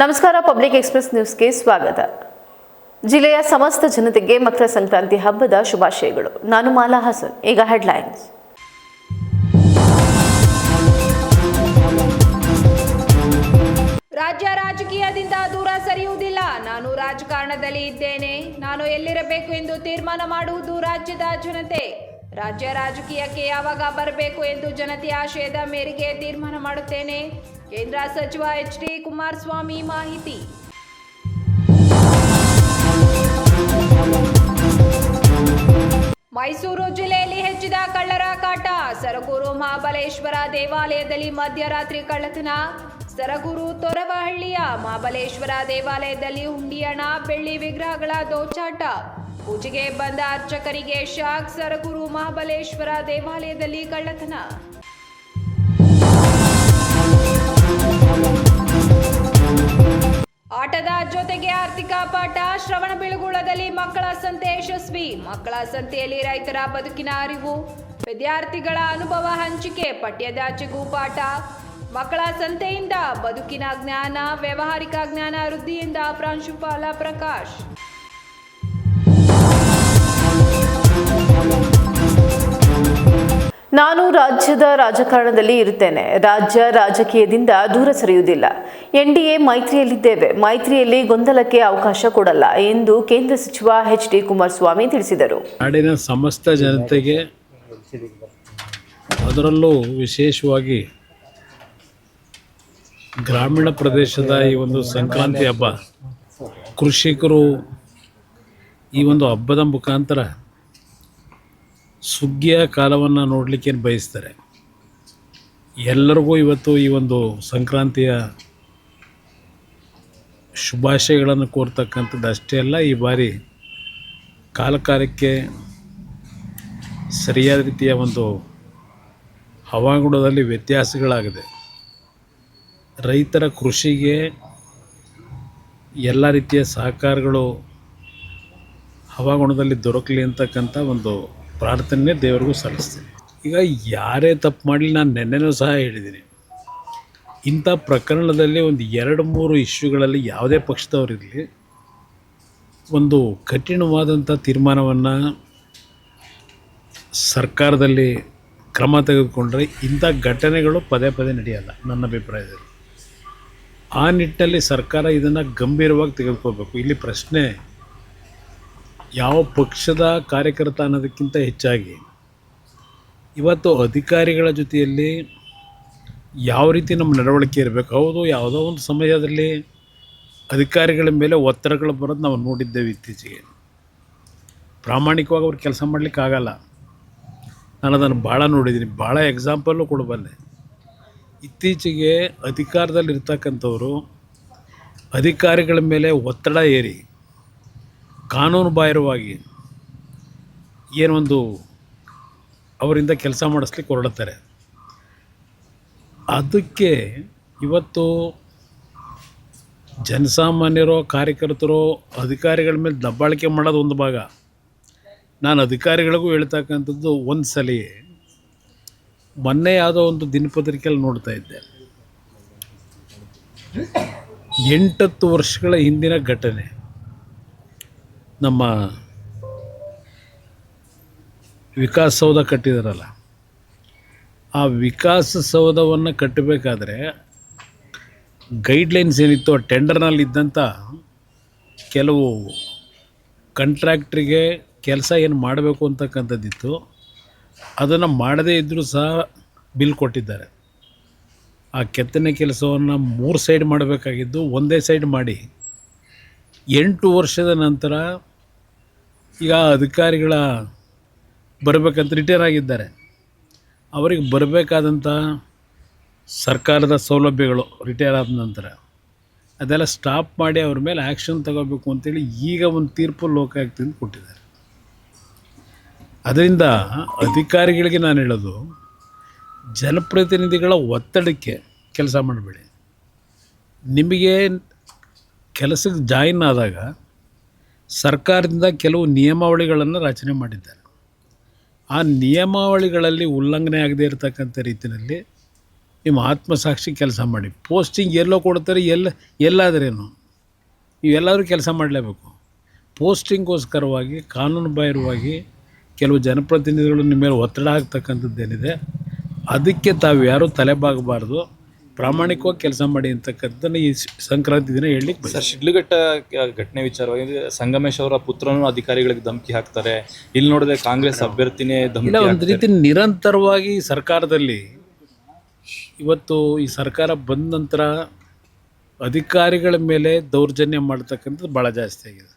ನಮಸ್ಕಾರ, public express ನ್ಯೂಸ್ಗೆ ಸ್ವಾಗತ. ಜಿಲ್ಲೆಯ ಸಮಸ್ತ ಜನತೆಗೆ ಮಕರ ಸಂಕ್ರಾಂತಿ ಹಬ್ಬದ ಶುಭಾಶಯಗಳು. ನಾನು ಮಾಲಾ ಹಾಸನ್, ಈಗ ಹೆಡ್ಲೈನ್ಸ್. ರಾಜ್ಯ ರಾಜಕೀಯದಿಂದ ದೂರ ಸರಿಯುವುದಿಲ್ಲ. ನಾನು ರಾಜಕಾರಣದಲ್ಲಿ ಇದ್ದೇನೆ. ನಾನು ಎಲ್ಲಿರಬೇಕು ಎಂದು ತೀರ್ಮಾನ ಮಾಡುವುದು ರಾಜ್ಯದ ಜನತೆ. ರಾಜ್ಯ ರಾಜಕೀಯಕ್ಕೆ ಯಾವಾಗ ಬರಬೇಕು ಎಂದು ಜನತೆಯ ಆಶಯದ ಮೇರೆಗೆ ತೀರ್ಮಾನ ಮಾಡುತ್ತೇನೆ. ಕೇಂದ್ರ ಸಚಿವ ಎಚ್ ಡಿ ಕುಮಾರಸ್ವಾಮಿ ಮಾಹಿತಿ. ಮೈಸೂರು ಜಿಲ್ಲೆಯಲ್ಲಿ ಹೆಚ್ಚಿದ ಕಳ್ಳರ ಕಾಟ. ಸರಗೂರು ಮಹಾಬಲೇಶ್ವರ ದೇವಾಲಯದಲ್ಲಿ ಮಧ್ಯರಾತ್ರಿ ಕಳ್ಳತನ. ಸರಗೂರು ತೊರವಹಳ್ಳಿಯ ಮಹಾಬಲೇಶ್ವರ ದೇವಾಲಯದಲ್ಲಿ ಹುಂಡಿಯಣ, ಬೆಳ್ಳಿ ವಿಗ್ರಹಗಳ ದೋಚಾಟ. ಪೂಜೆಗೆ ಬಂದ ಅರ್ಚಕರಿಗೆ ಶಾಕ್ ಸರಗುರು ಮಹಾಬಲೇಶ್ವರ ದೇವಾಲಯದಲ್ಲಿ ಕಳ್ಳತನ. ಆಟದ ಜೊತೆಗೆ ಆರ್ಥಿಕ ಪಾಠ, ಶ್ರವಣ ಬಿಳುಗುಳದಲ್ಲಿ ಮಕ್ಕಳ ಸಂತೆ ಯಶಸ್ವಿ. ಮಕ್ಕಳ ಸಂತೆಯಲ್ಲಿ ರೈತರ ಬದುಕಿನ ಅರಿವು, ವಿದ್ಯಾರ್ಥಿಗಳ ಅನುಭವ ಹಂಚಿಕೆ ಪಠ್ಯದಾಚೆಗೂ ಪಾಠ. ಮಕ್ಕಳ ಸಂತೆಯಿಂದ ಬದುಕಿನ ಜ್ಞಾನ, ವ್ಯಾವಹಾರಿಕ ಜ್ಞಾನ ವೃದ್ಧಿಯಿಂದ ಪ್ರಾಂಶುಪಾಲ ಪ್ರಕಾಶ್. ನಾನು ರಾಜ್ಯದ ರಾಜಕಾರಣದಲ್ಲಿ ಇರುತ್ತೇನೆ. ರಾಜ್ಯ ರಾಜಕೀಯದಿಂದ ದೂರ ಸರಿಯುವುದಿಲ್ಲ. ಎನ್ ಡಿ ಎ ಮೈತ್ರಿಯಲ್ಲಿದ್ದೇವೆ. ಮೈತ್ರಿಯಲ್ಲಿ ಗೊಂದಲಕ್ಕೆ ಅವಕಾಶ ಕೊಡಲ್ಲ ಎಂದು ಕೇಂದ್ರ ಸಚಿವ ಎಚ್ ಡಿ ಕುಮಾರಸ್ವಾಮಿ ತಿಳಿಸಿದರು. ನಾಡಿನ ಸಮಸ್ತ ಜನತೆಗೆ ಅದರಲ್ಲೂ ವಿಶೇಷವಾಗಿ ಗ್ರಾಮೀಣ ಪ್ರದೇಶದ ಈ ಒಂದು ಸಂಕ್ರಾಂತಿ ಹಬ್ಬ, ಕೃಷಿಕರು ಈ ಒಂದು ಹಬ್ಬದ ಮುಖಾಂತರ ಸುಗ್ಗಿಯ ಕಾಲವನ್ನು ನೋಡಲಿಕ್ಕೆ ಬಯಸ್ತಾರೆ? ಎಲ್ಲರಿಗೂ ಇವತ್ತು ಈ ಒಂದು ಸಂಕ್ರಾಂತಿಯ ಶುಭಾಶಯಗಳನ್ನು ಕೋರ್ತಕ್ಕಂಥದ್ದು ಅಷ್ಟೇ ಅಲ್ಲ, ಈ ಬಾರಿ ಕಾಲಕಾಲಕ್ಕೆ ಸರಿಯಾದ ರೀತಿಯ ಒಂದು ಹವಾಗುಣದಲ್ಲಿ ವ್ಯತ್ಯಾಸಗಳಾಗಿದೆ. ರೈತರ ಕೃಷಿಗೆ ಎಲ್ಲ ರೀತಿಯ ಸಹಕಾರಗಳು ಹವಾಗುಣದಲ್ಲಿ ದೊರಕಲಿ ಅಂತಕ್ಕಂಥ ಒಂದು ಪ್ರಾರ್ಥನೆ ದೇವರಿಗೂ ಸಲ್ಲಿಸ್ತೀನಿ. ಈಗ ಯಾರೇ ತಪ್ಪು ಮಾಡಲಿ ನಾನು ನೆನ್ನೆನೂ ಸಹ ಹೇಳಿದ್ದೀನಿ. ಇಂಥ ಪ್ರಕರಣದಲ್ಲಿ ಒಂದು ಎರಡು ಮೂರು ಇಶ್ಯೂಗಳಲ್ಲಿ ಯಾವುದೇ ಪಕ್ಷದವರಿರಲಿ ಒಂದು ಕಠಿಣವಾದಂಥ ತೀರ್ಮಾನವನ್ನು ಸರ್ಕಾರದಲ್ಲಿ ಕ್ರಮ ತೆಗೆದುಕೊಂಡ್ರೆ ಇಂಥ ಘಟನೆಗಳು ಪದೇ ಪದೇ ನಡೆಯಲ್ಲ ನನ್ನ ಅಭಿಪ್ರಾಯದಲ್ಲಿ. ಆ ನಿಟ್ಟಿನಲ್ಲಿ ಸರ್ಕಾರ ಇದನ್ನು ಗಂಭೀರವಾಗಿ ತೆಗೆದುಕೋಬೇಕು ಇಲ್ಲಿ ಪ್ರಶ್ನೆ ಯಾವ ಪಕ್ಷದ ಕಾರ್ಯಕರ್ತ ಅನ್ನೋದಕ್ಕಿಂತ ಹೆಚ್ಚಾಗಿ ಇವತ್ತು ಅಧಿಕಾರಿಗಳ ಜೊತೆಯಲ್ಲಿ ಯಾವ ರೀತಿ ನಮ್ಮ ನಡವಳಿಕೆ ಇರಬೇಕು? ಹೌದು, ಯಾವುದೋ ಒಂದು ಸಮಯದಲ್ಲಿ ಅಧಿಕಾರಿಗಳ ಮೇಲೆ ಒತ್ತಡಗಳು ಬರೋದು ನಾವು ನೋಡಿದ್ದೇವೆ ಇತ್ತೀಚೆಗೆ. ಪ್ರಾಮಾಣಿಕವಾಗಿ ಅವ್ರು ಕೆಲಸ ಮಾಡಲಿಕ್ಕಾಗಲ್ಲ ನಾನು ಅದನ್ನು ಭಾಳ ನೋಡಿದ್ದೀನಿ. ಭಾಳ ಎಕ್ಸಾಂಪಲ್ಲು ಕೊಡಬಲ್ಲೆ ಇತ್ತೀಚೆಗೆ ಅಧಿಕಾರದಲ್ಲಿರ್ತಕ್ಕಂಥವರು ಅಧಿಕಾರಿಗಳ ಮೇಲೆ ಒತ್ತಡ ಏರಿ ಕಾನೂನು ಬಾಹಿರವಾಗಿ ಏನೊಂದು ಅವರಿಂದ ಕೆಲಸ ಮಾಡಿಸ್ಲಿಕ್ಕೆ ಹೊರಡುತ್ತಾರೆ ಅದಕ್ಕೆ ಇವತ್ತು ಜನಸಾಮಾನ್ಯರು, ಕಾರ್ಯಕರ್ತರು, ಅಧಿಕಾರಿಗಳ ಮೇಲೆ ದಬ್ಬಾಳಿಕೆ ಮಾಡೋದು ಒಂದು ಭಾಗ. ನಾನು ಅಧಿಕಾರಿಗಳಿಗೂ ಹೇಳ್ತಕ್ಕಂಥದ್ದು ಒಂದು ಸಲ ಮೊನ್ನೆ ಯಾವುದೋ ಒಂದು ದಿನಪತ್ರಿಕೆಯಲ್ಲಿ ನೋಡ್ತಾ ಇದ್ದೆ. ಎಂಟತ್ತು ವರ್ಷಗಳ ಹಿಂದಿನ ಘಟನೆ. ನಮ್ಮ ವಿಕಾಸಸೌಧ ಕಟ್ಟಿದಾರಲ್ಲ, ಆ ವಿಕಾಸಸೌಧವನ್ನು ಕಟ್ಟಬೇಕಾದ್ರೆ ಗೈಡ್ಲೈನ್ಸ್ ಏನಿತ್ತು ಆ ಟೆಂಡರ್ನಲ್ಲಿದ್ದಂಥ ಕೆಲವು ಕಂಟ್ರಾಕ್ಟ್ರಿಗೆ ಕೆಲಸ ಏನು ಮಾಡಬೇಕು ಅಂತಕ್ಕಂಥದ್ದಿತ್ತು, ಅದನ್ನು ಮಾಡದೇ ಇದ್ದರೂ ಸಹ ಬಿಲ್ ಕೊಟ್ಟಿದ್ದಾರೆ. ಆ ಕೆತ್ತನೆ ಕೆಲಸವನ್ನು ಮೂರು ಸೈಡ್ ಮಾಡಬೇಕಾಗಿದ್ದು, ಒಂದೇ ಸೈಡ್ ಮಾಡಿ ಎಂಟು ವರ್ಷದ ನಂತರ ಈಗ ಅಧಿಕಾರಿಗಳ ಬರಬೇಕಂತ ರಿಟೈರ್ ಆಗಿದ್ದಾರೆ. ಅವರಿಗೆ ಬರಬೇಕಾದಂಥ ಸರ್ಕಾರದ ಸೌಲಭ್ಯಗಳು ರಿಟೈರ್ ಆದ ನಂತರ ಅದೆಲ್ಲ ಸ್ಟಾಪ್ ಮಾಡಿ ಅವ್ರ ಮೇಲೆ ಆ್ಯಕ್ಷನ್ ತಗೋಬೇಕು ಅಂತೇಳಿ ಈಗ ಒಂದು ತೀರ್ಪು ಲೋಕಾಯುಕ್ತದಿಂದ ಕೊಟ್ಟಿದ್ದಾರೆ. ಅದರಿಂದ ಅಧಿಕಾರಿಗಳಿಗೆ ನಾನು ಹೇಳೋದು, ಜನಪ್ರತಿನಿಧಿಗಳ ಒತ್ತಡಕ್ಕೆ ಕೆಲಸ ಮಾಡಬೇಡಿ. ನಿಮಗೆ ಕೆಲಸಕ್ಕೆ ಜಾಯಿನ್ ಆದಾಗ ಸರ್ಕಾರದಿಂದ ಕೆಲವು ನಿಯಮಾವಳಿಗಳನ್ನು ರಚನೆ ಮಾಡಿದ್ದಾರೆ. ಆ ನಿಯಮಾವಳಿಗಳಲ್ಲಿ ಉಲ್ಲಂಘನೆ ಆಗದೇ ಇರತಕ್ಕಂಥ ರೀತಿಯಲ್ಲಿ ನಿಮ್ಮ ಆತ್ಮಸಾಕ್ಷಿ ಕೆಲಸ ಮಾಡಿ. ಪೋಸ್ಟಿಂಗ್ ಎಲ್ಲೋ ಕೊಡ್ತಾರೆ, ಎಲ್ಲ, ಎಲ್ಲಾದ್ರೇನು? ಇವೆಲ್ಲಾದರೂ ಕೆಲಸ ಮಾಡಲೇಬೇಕು. ಪೋಸ್ಟಿಂಗ್ಗೋಸ್ಕರವಾಗಿ ಕಾನೂನು ಬಾಹಿರವಾಗಿ ಕೆಲವು ಜನಪ್ರತಿನಿಧಿಗಳು ನಿಮ್ಮ ಮೇಲೆ ಒತ್ತಡ ಆಗ್ತಕ್ಕಂಥದ್ದೇನಿದೆ ಅದಕ್ಕೆ ತಾವು ಯಾರೂ ತಲೆಬಾಗಬಾರ್ದು. ಪ್ರಾಮಾಣಿಕವಾಗಿ ಕೆಲಸ ಮಾಡಿ ಅಂತಕ್ಕಂಥದ್ದನ್ನು ಈ ಸಂಕ್ರಾಂತಿ ದಿನ ಹೇಳಲಿಕ್ಕೆ. ಸರ್ ಶಿಡ್ಲಘಟ್ಟ ಘಟನೆ ವಿಚಾರವಾಗಿ ಸಂಗಮೇಶ್ ಅವರ ಪುತ್ರನು ಅಧಿಕಾರಿಗಳಿಗೆ ಧಮಕಿ ಹಾಕ್ತಾರೆ ಇಲ್ಲಿ ನೋಡಿದ್ರೆ ಕಾಂಗ್ರೆಸ್ ಅಭ್ಯರ್ಥಿನೇ ಧಮಕಿ ಒಂದು. ರೀತಿ ನಿರಂತರವಾಗಿ ಸರ್ಕಾರದಲ್ಲಿ ಇವತ್ತು ಈ ಸರ್ಕಾರ ಬಂದ ನಂತರ ಅಧಿಕಾರಿಗಳ ಮೇಲೆ ದೌರ್ಜನ್ಯ ಮಾಡ್ತಕ್ಕಂಥದ್ದು ಭಾಳ ಜಾಸ್ತಿ ಆಗಿದೆ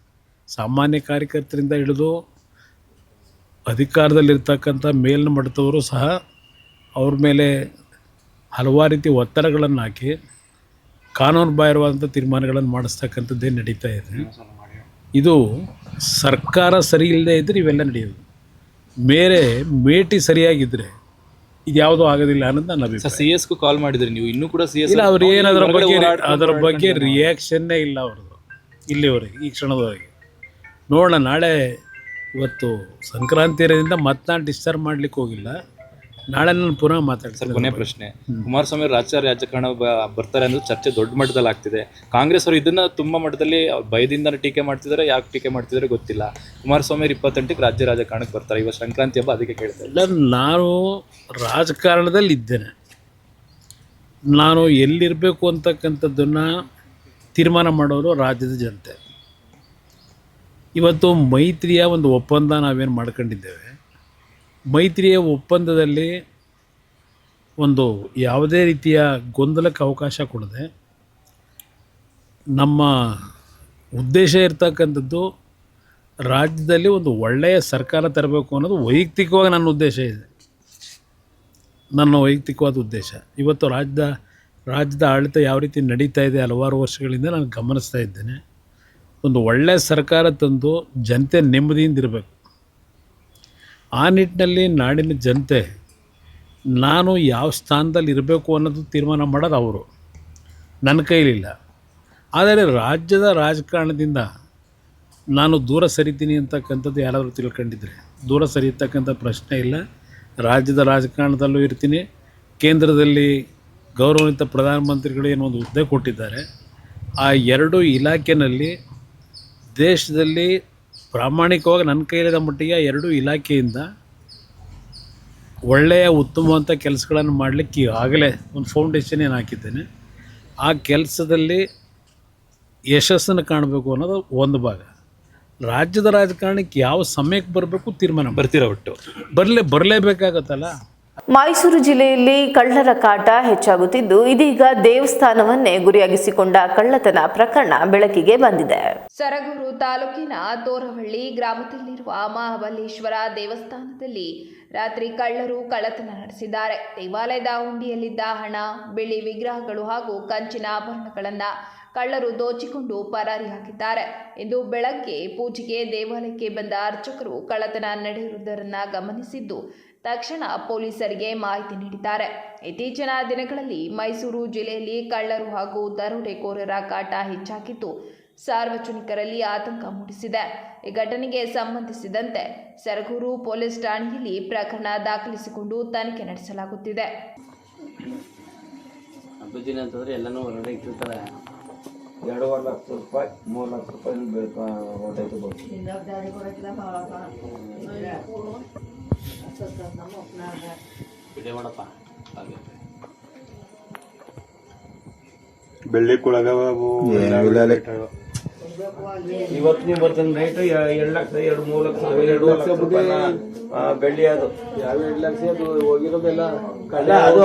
ಸಾಮಾನ್ಯ ಕಾರ್ಯಕರ್ತರಿಂದ ಹಿಡಿದು ಅಧಿಕಾರದಲ್ಲಿರ್ತಕ್ಕಂಥ ಮೇಲಿನ ಮಟ್ಟದವರು ಸಹ ಅವ್ರ ಮೇಲೆ ಹಲವಾರು ರೀತಿ ಒತ್ತಡಗಳನ್ನು ಹಾಕಿ ಕಾನೂನು ಬಾಹಿರವಾದಂಥ ತೀರ್ಮಾನಗಳನ್ನು ಮಾಡಿಸ್ತಕ್ಕಂಥದ್ದೇ ನಡೀತಾ ಇದೆ. ಇದು ಸರ್ಕಾರ ಸರಿ ಇಲ್ಲದೆ ಇದ್ದರೆ ಇವೆಲ್ಲ ನಡೆಯೋದು. ಮೇರೆ ಮೇಟಿ ಸರಿಯಾಗಿದ್ದರೆ ಇದ್ಯಾವುದೂ ಆಗೋದಿಲ್ಲ ಅನ್ನೋದು ನನ್ನ ಅಭಿಪ್ರಾಯ. ಸಿ ಎಸ್ಗೂ ಕಾಲ್ ಮಾಡಿದ್ರೆ ನೀವು? ಇನ್ನೂ ಕೂಡ ಸಿ ಎಸ್ ಇಲ್ಲ ಅವ್ರು ಏನು ಅದರ ಬಗ್ಗೆ ಅದರ ಬಗ್ಗೆ ರಿಯಾಕ್ಷನ್ನೇ ಇಲ್ಲ ಅವ್ರದ್ದು. ಇಲ್ಲಿವರೆಗೆ ಈ ಕ್ಷಣದವರೆಗೆ. ನೋಡೋಣ ನಾಳೆ ಇವತ್ತು ಸಂಕ್ರಾಂತಿ ಇರೋದ್ರಿಂದ ಮತ್ತೆ ನಾನು ಡಿಸ್ಟರ್ಬ್ ಮಾಡ್ಲಿಕ್ಕೆ ಹೋಗಿಲ್ಲ. ನಾಳೆ ನಾನು ಪುನಃ ಸರ್ ಮಾತಾಡ್ತೀನಿ ಕೊನೆ ಪ್ರಶ್ನೆ. ಕುಮಾರಸ್ವಾಮಿ ಅವರು ರಾಜ್ಯ ರಾಜಕಾರಣ ಬ- ಬರ್ತಾರೆ ಅನ್ನೋದು ಚರ್ಚೆ ದೊಡ್ಡ ಮಟ್ಟದಲ್ಲಿ ಆಗ್ತಿದೆ. ಕಾಂಗ್ರೆಸ್ ಅವರು ಇದನ್ನ ತುಂಬಾ ಮಟ್ಟದಲ್ಲಿ ಭಯದಿಂದ ಟೀಕೆ ಮಾಡ್ತಿದ್ದಾರೆ ಯಾಕೆ ಟೀಕೆ ಮಾಡ್ತಿದ್ದಾರೆ ಗೊತ್ತಿಲ್ಲ. ಕುಮಾರಸ್ವಾಮಿ ಅವರು ಇಪ್ಪತ್ತೆಂಟಕ್ಕೆ ರಾಜ್ಯ ರಾಜಕಾರಣಕ್ಕೆ ಬರ್ತಾರೆ. ಇವತ್ತು ಸಂಕ್ರಾಂತಿ ಹಬ್ಬ ಅದಕ್ಕೆ ಕೇಳ್ತಾ ಇದ್ದೀನಿ. ಇಲ್ಲ ನಾನು ರಾಜಕಾರಣದಲ್ಲಿ ಇದ್ದೇನೆ. ನಾನು ಎಲ್ಲಿರಬೇಕು ಅಂತಕ್ಕಂಥದ್ದನ್ನ ತೀರ್ಮಾನ ಮಾಡೋರು ರಾಜ್ಯದ ಜನತೆ. ಇವತ್ತು ಮೈತ್ರಿಯ ಒಂದು ಒಪ್ಪಂದ ನಾವೇನು ಮಾಡ್ಕೊಂಡಿದ್ದೇವೆ? ಮೈತ್ರಿಯ ಒಪ್ಪಂದದಲ್ಲಿ ಒಂದು ಯಾವುದೇ ರೀತಿಯ ಗೊಂದಲಕ್ಕೆ ಅವಕಾಶ ಕೊಡದೆ ನಮ್ಮ ಉದ್ದೇಶ ಇರ್ತಕ್ಕಂಥದ್ದು ರಾಜ್ಯದಲ್ಲಿ ಒಂದು ಒಳ್ಳೆಯ ಸರ್ಕಾರ ತರಬೇಕು ಅನ್ನೋದು ವೈಯಕ್ತಿಕವಾಗಿ ನನ್ನ ಉದ್ದೇಶ ಇದೆ. ನನ್ನ ವೈಯಕ್ತಿಕವಾದ ಉದ್ದೇಶ. ಇವತ್ತು ರಾಜ್ಯದ ರಾಜ್ಯದ ಆಡಳಿತ ಯಾವ ರೀತಿ ನಡೀತಾ ಇದೆ ಹಲವಾರು ವರ್ಷಗಳಿಂದ ನಾನು ಗಮನಿಸ್ತಾ ಇದ್ದೇನೆ. ಒಂದು ಒಳ್ಳೆಯ ಸರ್ಕಾರ ತಂದು ಜನತೆ ನೆಮ್ಮದಿಯಿಂದ ಇರಬೇಕು. ಆ ನಿಟ್ಟಿನಲ್ಲಿ ನಾಡಿನ ಜನತೆ ನಾನು ಯಾವ ಸ್ಥಾನದಲ್ಲಿ ಇರಬೇಕು ಅನ್ನೋದು ತೀರ್ಮಾನ ಮಾಡೋದು ಅವರು. ನನ್ನ ಕೈಲಿಲ್ಲ. ಆದರೆ ರಾಜ್ಯದ ರಾಜಕಾರಣದಿಂದ ನಾನು ದೂರ ಸರಿತೀನಿ ಅಂತಕ್ಕಂಥದ್ದು ಯಾರಾದರೂ ತಿಳ್ಕೊಂಡಿದ್ರೆ. ದೂರ ಸರಿಯತಕ್ಕಂಥ ಪ್ರಶ್ನೆ ಇಲ್ಲ. ರಾಜ್ಯದ ರಾಜಕಾರಣದಲ್ಲೂ ಇರ್ತೀನಿ. ಕೇಂದ್ರದಲ್ಲಿ ಗೌರವಾನ್ವಿತ ಪ್ರಧಾನಮಂತ್ರಿಗಳು ಏನೋ ಒಂದು ಹುದ್ದೆ ಕೊಟ್ಟಿದ್ದಾರೆ. ಆ ಎರಡು ಇಲಾಖೆಯಲ್ಲಿ ದೇಶದಲ್ಲಿ ಪ್ರಾಮಾಣಿಕವಾಗಿ ನನ್ನ ಕೈಲಿರೋ ಮಟ್ಟಿಗೆ ಎರಡೂ ಇಲಾಖೆಯಿಂದ ಒಳ್ಳೆಯ ಉತ್ತಮವಂಥ ಕೆಲಸಗಳನ್ನು ಮಾಡಲಿಕ್ಕೆ ಆಗಲೇ ಒಂದು ಫೌಂಡೇಶನ್ ಏನು ಹಾಕಿದ್ದೇನೆ. ಆ ಕೆಲಸದಲ್ಲಿ ಯಶಸ್ಸನ್ನು ಕಾಣಬೇಕು ಅನ್ನೋದು ಒಂದು ಭಾಗ. ರಾಜ್ಯದ ರಾಜಕಾರಣಕ್ಕೆ ಯಾವ ಸಮಯಕ್ಕೆ ಬರಬೇಕು ತೀರ್ಮಾನ ಬರ್ತೀರಾ ಒಟ್ಟು? ಬರಲೇ ಬರಲೇಬೇಕಾಗತ್ತಲ್ಲ? ಮೈಸೂರು ಜಿಲ್ಲೆಯಲ್ಲಿ ಕಳ್ಳರ ಕಾಟ ಹೆಚ್ಚಾಗುತ್ತಿದ್ದು, ಇದೀಗ ದೇವಸ್ಥಾನವನ್ನೇ ಗುರಿಯಾಗಿಸಿಕೊಂಡ ಕಳ್ಳತನ ಪ್ರಕರಣ ಬೆಳಕಿಗೆ ಬಂದಿದೆ. ಸರಗೂರು ತಾಲೂಕಿನ ತೋರವಳ್ಳಿ ಗ್ರಾಮದಲ್ಲಿರುವ ಮಹಾಬಲೇಶ್ವರ ದೇವಸ್ಥಾನದಲ್ಲಿ ರಾತ್ರಿ ಕಳ್ಳರು ಕಳ್ಳತನ ನಡೆಸಿದ್ದಾರೆ. ದೇವಾಲಯದ ಹುಂಡಿಯಲ್ಲಿದ್ದ ಹಣ ಬೆಳ್ಳಿ ವಿಗ್ರಹಗಳು ಹಾಗೂ ಕಂಚಿನ ಆಭರಣಗಳನ್ನು ಕಳ್ಳರು ದೋಚಿಕೊಂಡು ಪರಾರಿಯಾಗಿದ್ದಾರೆ ಇಂದು ಬೆಳಗ್ಗೆ ಪೂಜೆಗೆ ದೇವಾಲಯಕ್ಕೆ ಬಂದ ಅರ್ಚಕರು ಕಳ್ಳತನ ನಡೆಯುವುದರನ್ನ ಗಮನಿಸಿದ್ದು ತಕ್ಷಣ ಪೊಲೀಸರಿಗೆ ಮಾಹಿತಿ ನೀಡಿದ್ದಾರೆ. ಇತ್ತೀಚಿನ ದಿನಗಳಲ್ಲಿ ಮೈಸೂರು ಜಿಲ್ಲೆಯಲ್ಲಿ ಕಳ್ಳರು ಹಾಗೂ ದರೋಡೆಕೋರರ ಕಾಟ ಹೆಚ್ಚಾಗಿದ್ದು ಸಾರ್ವಜನಿಕರಲ್ಲಿ ಆತಂಕ ಮೂಡಿಸಿದೆ. ಈ ಘಟನೆಗೆ ಸಂಬಂಧಿಸಿದಂತೆ ಸರಗೂರು ಪೊಲೀಸ್ ಠಾಣೆಯಲ್ಲಿ ಪ್ರಕರಣ ದಾಖಲಿಸಿಕೊಂಡು ತನಿಖೆ ನಡೆಸಲಾಗುತ್ತಿದೆ. ಹಬ್ಬದಿನ ಅಂತಂದ್ರೆ ಎಲ್ಲನೂ ಹೊರಗಡೆ ಇಟ್ಟಿರ್ತಾರೆ. ಎರಡೂವರೆ ಲಕ್ಷ ರೂಪಾಯಿ ಮೂರು ಲಕ್ಷ ರೂಪಾಯಿ ಹೊರಟೈತೆ ಬೆಳ್ಳಿ ಕುಳಗವು ಇವತ್ತು ನೀವು ಬರ್ತಾನೆ ರೈಟ್ ಎರಡು ಲಕ್ಷ ಎರಡು ಮೂರು ಲಕ್ಷ ಎರಡು ಲಕ್ಷ ರೂಪಾಯಿ ಬೆಳ್ಳಿ ಅದು. ಯಾವ ಎರಡು ಲಕ್ಷ ಅದು ಹೋಗಿರೋದೆಲ್ಲ? ಕಳ್ಳ ಅದು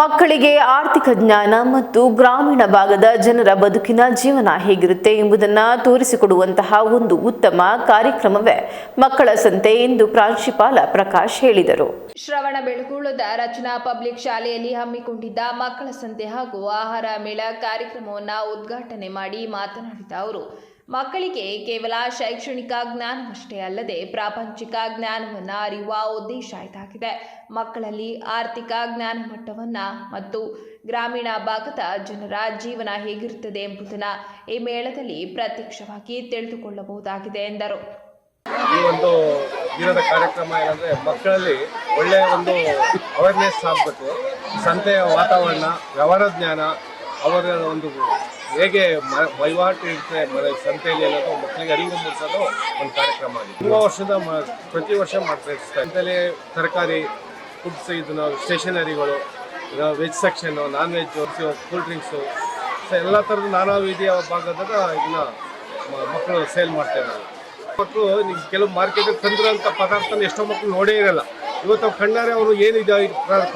ಮಕ್ಕಳಿಗೆ ಆರ್ಥಿಕ ಜ್ಞಾನ ಮತ್ತು ಗ್ರಾಮೀಣ ಭಾಗದ ಜನರ ಬದುಕಿನ ಜೀವನ ಹೇಗಿರುತ್ತೆ ಎಂಬುದನ್ನು ತೋರಿಸಿಕೊಡುವಂತಹ ಒಂದು ಉತ್ತಮ ಕಾರ್ಯಕ್ರಮವೇ ಮಕ್ಕಳ ಸಂತೆ ಎಂದು ಪ್ರಾಂಶುಪಾಲ ಪ್ರಕಾಶ್ ಹೇಳಿದರು. ಶ್ರವಣ ಬೆಳಗುಳದ ರಚನಾ ಪಬ್ಲಿಕ್ ಶಾಲೆಯಲ್ಲಿ ಹಮ್ಮಿಕೊಂಡಿದ್ದ ಮಕ್ಕಳ ಸಂತೆ ಹಾಗೂ ಆಹಾರ ಮೇಳ ಕಾರ್ಯಕ್ರಮವನ್ನು ಉದ್ಘಾಟನೆ ಮಾಡಿ ಮಾತನಾಡಿದ ಅವರು. ಮಕ್ಕಳಿಗೆ ಕೇವಲ ಶೈಕ್ಷಣಿಕ ಜ್ಞಾನವಷ್ಟೇ ಅಲ್ಲದೆ ಪ್ರಾಪಂಚಿಕ ಜ್ಞಾನವನ್ನು ಅರಿಯುವ ಉದ್ದೇಶ ಇದಾಗಿದೆ. ಮಕ್ಕಳಲ್ಲಿ ಆರ್ಥಿಕ ಜ್ಞಾನ ಮಟ್ಟವನ್ನು ಮತ್ತು ಗ್ರಾಮೀಣ ಭಾಗದ ಜನರ ಜೀವನ ಹೇಗಿರುತ್ತದೆ ಎಂಬುದನ್ನು ಈ ಮೇಳದಲ್ಲಿ ಪ್ರತ್ಯಕ್ಷವಾಗಿ ತಿಳಿದುಕೊಳ್ಳಬಹುದಾಗಿದೆ ಎಂದರು. ಈ ಒಂದು ದಿನದ ಕಾರ್ಯಕ್ರಮ ಏನಂದ್ರೆ ಮಕ್ಕಳಲ್ಲಿ ಒಳ್ಳೆಯ ಒಂದು ಅವೇರ್ನೆಸ್ ಆಗಬೇಕು. ಸಂತೆಯ ವಾತಾವರಣ, ವ್ಯವಹಾರ ಜ್ಞಾನ, ಅವರ ಒಂದು ಹೇಗೆ ವಹಿವಾಟು ಇರುತ್ತೆ ಸಂತೆಯಲ್ಲಿ ಅನ್ನೋದು ಮಕ್ಕಳಿಗೆ ಅರಿವು ಮೂಡಿಸೋದು ಒಂದು ಕಾರ್ಯಕ್ರಮ ಆಗಿದೆ. ತುಂಬ ವರ್ಷದ ಪ್ರತಿ ವರ್ಷ ಮಾಡ್ತಾ ಇರ್ತಾರೆ. ಸಂತೆಯಲ್ಲಿ ತರಕಾರಿ ಫುಡ್ಸ್ ಇದನ್ನ ಸ್ಟೇಷನರಿಗಳು veg section non veg cool drinks so ಎಲ್ಲ ಥರದ ನಾನಾ ವಿಧಿಯ ಭಾಗದಾಗ ಇದನ್ನ ಮಕ್ಕಳು ಸೇಲ್ ಮಾಡ್ತಾ ಮಕ್ಕಳು ನೀವು ಕೆಲವು ಮಾರ್ಕೆಟಿಗೆ ತಂದಿರೋಂಥ ಪದಾರ್ಥನ ಎಷ್ಟೋ ಮಕ್ಕಳು ನೋಡೇ ಇರಲ್ಲ. ಇವತ್ತು ಕಣ್ಣಾರೆ ಅವರು ಏನಿದೆ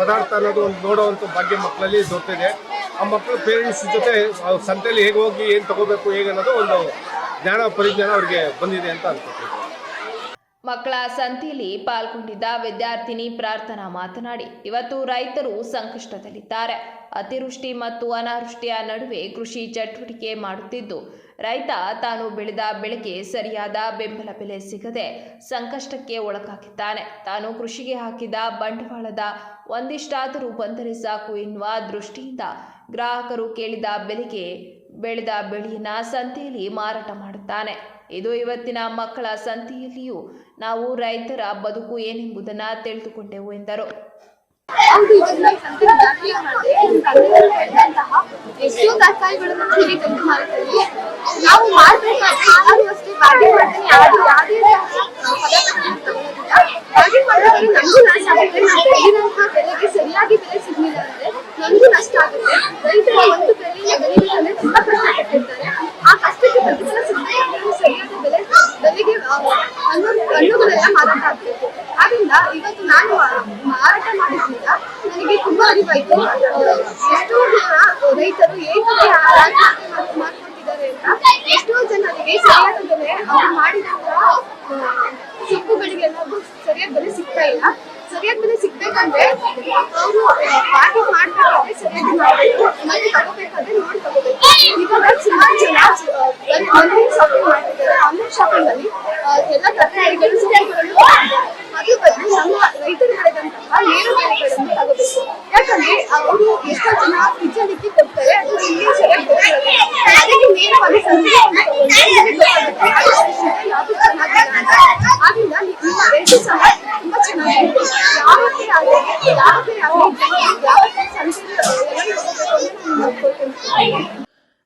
ಪದಾರ್ಥ ಅನ್ನೋದು ಒಂದು ನೋಡೋವಂಥ ಭಾಗ್ಯ ಮಕ್ಕಳಲ್ಲಿ ದೊರೆತಿದೆ. ಆ ಮಕ್ಕಳ ಪೇರೆಂಟ್ಸ್ ಜೊತೆ ಸಂತೆಯಲ್ಲಿ ಹೇಗೆ ಹೋಗಿ ಏನು ತಗೋಬೇಕು, ಹೇಗೆ ಅನ್ನೋದು ಒಂದು ಜ್ಞಾನ ಪರಿಜ್ಞಾನ ಅವರಿಗೆ ಬಂದಿದೆ ಅಂತ ಅನ್ಕೋತೀನಿ ಮಕ್ಕಳ ಸಂತೆಯಲ್ಲಿ ಪಾಲ್ಗೊಂಡಿದ್ದ ವಿದ್ಯಾರ್ಥಿನಿ ಪ್ರಾರ್ಥನಾ ಮಾತನಾಡಿ, ಇವತ್ತು ರೈತರು ಸಂಕಷ್ಟದಲ್ಲಿದ್ದಾರೆ. ಅತಿವೃಷ್ಟಿ ಮತ್ತು ಅನಾವೃಷ್ಟಿಯ ನಡುವೆ ಕೃಷಿ ಚಟುವಟಿಕೆ ಮಾಡುತ್ತಿದ್ದು, ರೈತ ತಾನು ಬೆಳೆದ ಬೆಳೆಗೆ ಸರಿಯಾದ ಬೆಂಬಲ ಬೆಲೆ ಸಿಗದೆ ಸಂಕಷ್ಟಕ್ಕೆ ಒಳಗಾಗಿದ್ದಾನೆ. ತಾನು ಕೃಷಿಗೆ ಹಾಕಿದ ಬಂಡವಾಳದ ಒಂದಿಷ್ಟಾದರೂ ಬಂದರೆ ಸಾಕು ಎನ್ನುವ ದೃಷ್ಟಿಯಿಂದ ಗ್ರಾಹಕರು ಕೇಳಿದ ಬೆಲೆಗೆ ಬೆಳೆದ ಬೆಳೆಯನ್ನ ಸಂತೆಯಲ್ಲಿ ಮಾರಾಟ ಮಾಡುತ್ತಾನೆ. ಇದು ಇವತ್ತಿನ ಮಕ್ಕಳ ಸಂತೆಯಲ್ಲಿಯೂ ನಾವು ರೈತರ ಬದುಕು ಏನೆಂಬುದನ್ನು ತಿಳಿದುಕೊಂಡೆವು ಎಂದರು. ಎಷ್ಟೋ ತರಕಾರಿಗಳನ್ನು ಇಲ್ಲಿ ತಂದು ಮಾರುತ್ತಾರೆ ನಾವು ಮಾಡ್ಬೇಕಾದ್ರೆ ಯಾರು ಅಷ್ಟೇ ಬಾರ್ಗೇನ್ ಮಾಡ್ತೀನಿ ಯಾರು ಯಾವುದೇ ಬಾರ್ಗೇನ್ ಮಾಡಿದ್ರೆ ನಮಗೂ ನಾಶ ಆಗುತ್ತೆ ನಾವು ಬೆಳೆದಿರುವಂತಹ ಬೆಲೆಗೆ ಸರಿಯಾಗಿ ಬೆಲೆ ಸಿಗ್ಲಿಲ್ಲ ಅಂದ್ರೆ ನಮಗೂ ನಷ್ಟ ಆಗುತ್ತೆ ರೈತರ ಒಂದು ಬೆಲೆಯ ಬೆಳೆಗಳನ್ನೇ ತುಂಬಾ ಕಷ್ಟಪಟ್ಟಿರ್ತಾರೆ ಆ ಕಷ್ಟಕ್ಕೆ ಪ್ರತಿಫಲ ಸಿಗಬೇಕಾದ್ರೆ ಸರಿಯಾದ ಬೆಲೆ ಬೆಲೆಗೆ ಹಣ್ಣು ಹಣ್ಣುಗಳೆಲ್ಲ ಮಾರಾಟ ಆಗ್ಬೇಕು. ಆದ್ರಿಂದ ಇವತ್ತು ನಾನು ಮಾರಾಟ ಮಾಡಿದ್ರಿಂದ ನನಗೆ ತುಂಬಾ ಅರಿವಾಯ್ತು. ಎಷ್ಟೋ ಜನ ರೈತರು ಏಕೆ ಮಾಡ್ಕೊಂಡಿದ್ದಾರೆ ಅಂತ ಎಷ್ಟೋ ಜನರಿಗೆ ಸರಿಯಾದ ಬೆಲೆ ಅವ್ರು ಮಾಡಿದಂತಹ ಸೊಪ್ಪುಗಳಿಗೆ ಸರಿಯಾದ ಬೆಲೆ ಸಿಗ್ತಾ ಇಲ್ಲ. ಸರಿಯಾದ ಬೆಲೆ ಸಿಗ್ಬೇಕಂದ್ರೆ ಅವರು ಮಾರ್ಕೆಟ್ ಮಾಡ್ಬೇಕಾದ್ರೆ ಸರಿಯಾಗಿ ಮಾಡಬೇಕು. ಮತ್ತೆ ತಗೋಬೇಕಾದ್ರೆ ನೋಡಿ ತಗೋಬೇಕು. ಇವಾಗ ಸುಮಾರು ಜನ ಆನ್ಲೈನ್ ಶಾಪಿಂಗ್ ಮಾಡ್ತಿದ್ದಾರೆ ಆನ್ಲೈನ್ ಶಾಪಿಂಗ್ ಅಲ್ಲಿ ಆ, ಎಲ್ಲ ತರಕಾರಿಗಳು ಸೊಪ್ಪುಗಳನ್ನು ತಗೊಳ್ತಾರೆ. ಅದ್ರ ಬದಲು ನಮ್ಮ ರೈತರು ಬೆಳೆದಂತಹ ನೇರ ಬೆಳೆಗಳನ್ನು ತಗೋಬೇಕು ಯಾಕಂದ್ರೆ ಅವರು ಎಷ್ಟೋ ಜನ ಫ್ರಿಜ್ ಅಲ್ಲಿ ಇಟ್ಟು ಕೊಡ್ತಾರೆ ಅದು ಇಲ್ಲಿ ಸರಿಯಾಗಿ ಗೊತ್ತಿರೋದಿಲ್ಲ ಅದಕ್ಕೆ ನೇರವಾಗಿ ಸಂತೆ ಯಾವುದು ಚೆನ್ನಾಗಿಲ್ಲ ಅಂತ ಆದ್ರಿಂದ ನಿಮ್ಮ ರೇಟು ಸಹ ತುಂಬಾ ಚೆನ್ನಾಗಿದೆ ಯಾವತ್ತೇ ಆಗಲಿ ಯಾವತ್ತೇ ಆಗಲಿ ಯಾವತ್ತೇ ಸಂತೆ ಎಲ್ಲ ತಗೋಬೇಕು ಅಂತ ನಾನು ನೋಡ್ಕೊಳ್ತೀನಿ